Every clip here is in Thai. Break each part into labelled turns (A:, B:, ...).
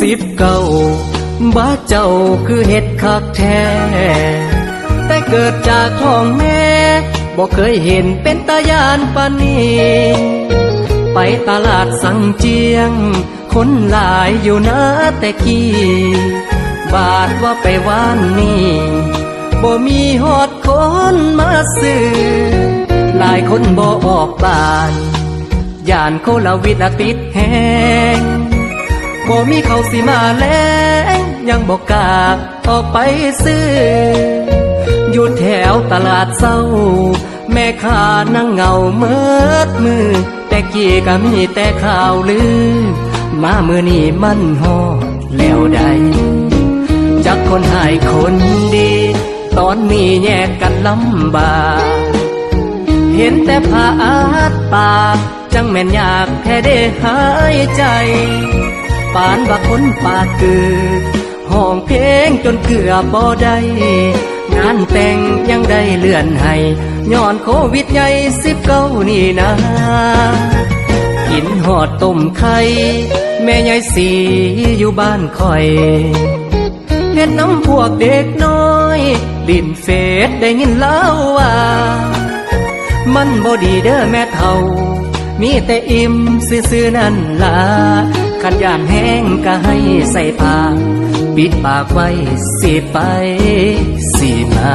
A: สิบเก้าบ้าเจ้าคือเห็ดคักแท้ แต่เกิดจากท้องแม่บอกเคยเห็นเป็นตายานปานนี้ไปตลาดสังเจียง คนหลายอยู่นะแต่กี้บาทว่าไปว่านนี่บ่มีฮอดคนมาซื้อหลายคนบ่ออกบาน ย่านโคลาวิดติดแฮง บ่มีเขาสิมาแล้งยังบอกกล้าออกไปซื้อ อยู่แถวตลาดเศร้า แม่ค้านั่งเหงาเมิดมือ แต่กี้ก็มีแต่ข่าวลือ มามือนี่มันฮอดแล้วใดจากคนหายคนดี ตอนนี้แยกกันลำบากเห็นแต่ผาอาดปากจังแม่นอยากแค่ได้หายใจ ปานว่าคนปากคือห้องเพลงจนเกือบบ่ได้งานแต่งยังได้เลื่อนให้ย้อนโควิดใหญ่สิบเก้านี่นะ กินหอดต้มไข่แม่ยายสีอยู่บ้านคอยเห็นน้ำพวกเด็กน้อยลิ้นเฟดได้ยินเล่าว่า มันบ่ดีเด้อแม่เท่า มีแต่อิ่มซื่อๆนั่นล่ะขันยานแห้งก็ให้ใส่ปาก ปิดปากไว้สิไปสิมา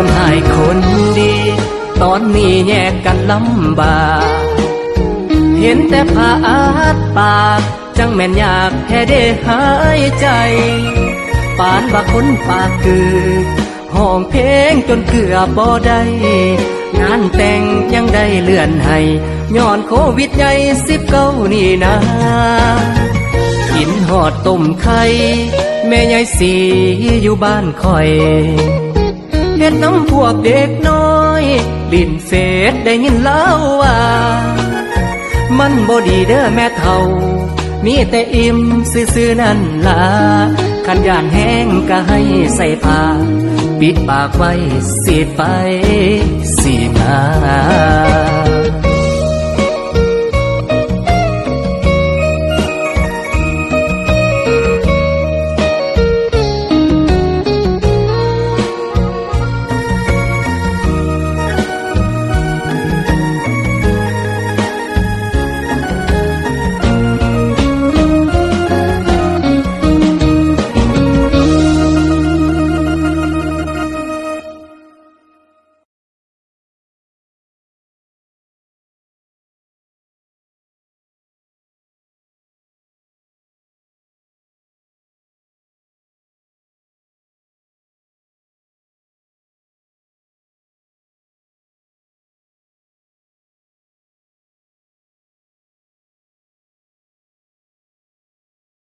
A: คนหายคนดี ตอนนี้แยกกันลำบากเห็นแต่ผาอาดปาก จังแม่นอยากแค่ได้หายใจ ปานว่าคนปากคือห้องเพลงจนเกือบบ่ได้งานแต่งยังได้เลื่อนให้ย้อนโควิดใหญ่สิบเก้านี่นะ กินหอดต้มไข่ แม่ยายสีอยู่บ้านคอย นน้ำพวกเด็กน้อย ลิ้นเศษได้ยินเล่าว่า มันบ่ดีเด้อแม่เท่า มีแต่อิ่มซื่อๆนั่นล่ะขันยานแห้งก็ให้ใส่ผ้าปิดปากไว้สีไปสีมา